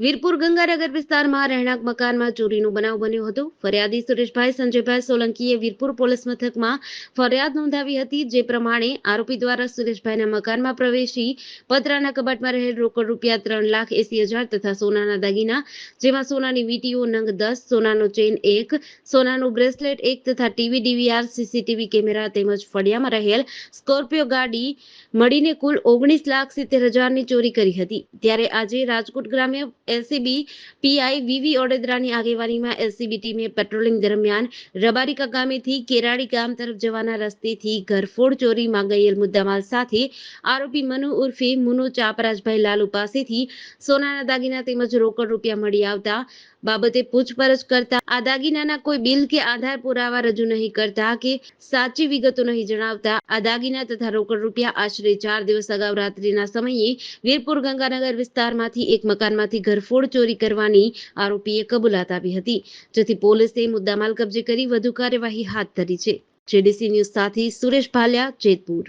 વીરપુર ગંગાનગર વિસ્તારમાં રહેણાંક મકાનમાં ચોરીનો બનાવ બન્યો હતો. ફરિયાદી સુરેશભાઈ સંજયભાઈ સોલંકીએ વીરપુર પોલીસ મથકમાં ફરિયાદ નોંધાવી હતી, જે પ્રમાણે આરોપી દ્વારા સુરેશભાઈના મકાનમાં પ્રવેશી પતરાના કબાટમાં રહેલ રોકડ રૂપિયા ત્રણ લાખ એસી હજાર તથા સોનાના દાગીના, જેમાં સોનાની વીટીઓ નંગ દસ, સોનાનો ચેન એક, સોનાનું બ્રેસલેટ એક તથા ટીવી, ડીવીઆર, સીસીટીવી કેમેરા તેમજ ફળિયામાં રહેલ સ્કોર્પિયો ગાડી મળીને કુલ ઓગણીસ લાખ સિત્તેર હજારની ચોરી કરી હતી. ત્યારે આજે રાજકોટ ગ્રામ્ય એલસીબી, પીઆઈ વીવી ઓડેદરાની આગેવાનીમાં એલસીબી ટીમે પેટ્રોલિંગ દરમિયાન રબારીકા ગામેથી કેરાડી ગામ તરફ જવાના રસ્તેથી ઘરફોડ ચોરીમાં ગયેલ મુદ્દામાલ સાથે આરોપી મનુ ઉર્ફે મુનુ ચાપરાજભાઈ લાલુ પાસેથી સોનાના દાગીના તેમજ રોકડ રૂપિયા મળી આવતા બાબતે પૂછપરછ કરતા આ દાગીનાના કોઈ બિલ કે આધાર પુરાવા રજૂ નહીં કરતા કે સાચી વિગતો નહીં જણાવતા. આ દાગીના તથા રોકડ રૂપિયા આશરે ચાર દિવસ અગાઉ રાત્રિના સમયે વીરપુર ગંગાનગર વિસ્તારમાંથી એક મકાનમાંથી ઘરફોડ ચોરી કરવાની આરોપીએ કબૂલાત આપી હતી, જેથી પોલીસે મુદ્દામાલ કબજે કરી વધુ કાર્યવાહી હાથ ધરી છે. જેડીસી ન્યૂઝ સાથે સુરેશ ભાલિયા, જેતપુર.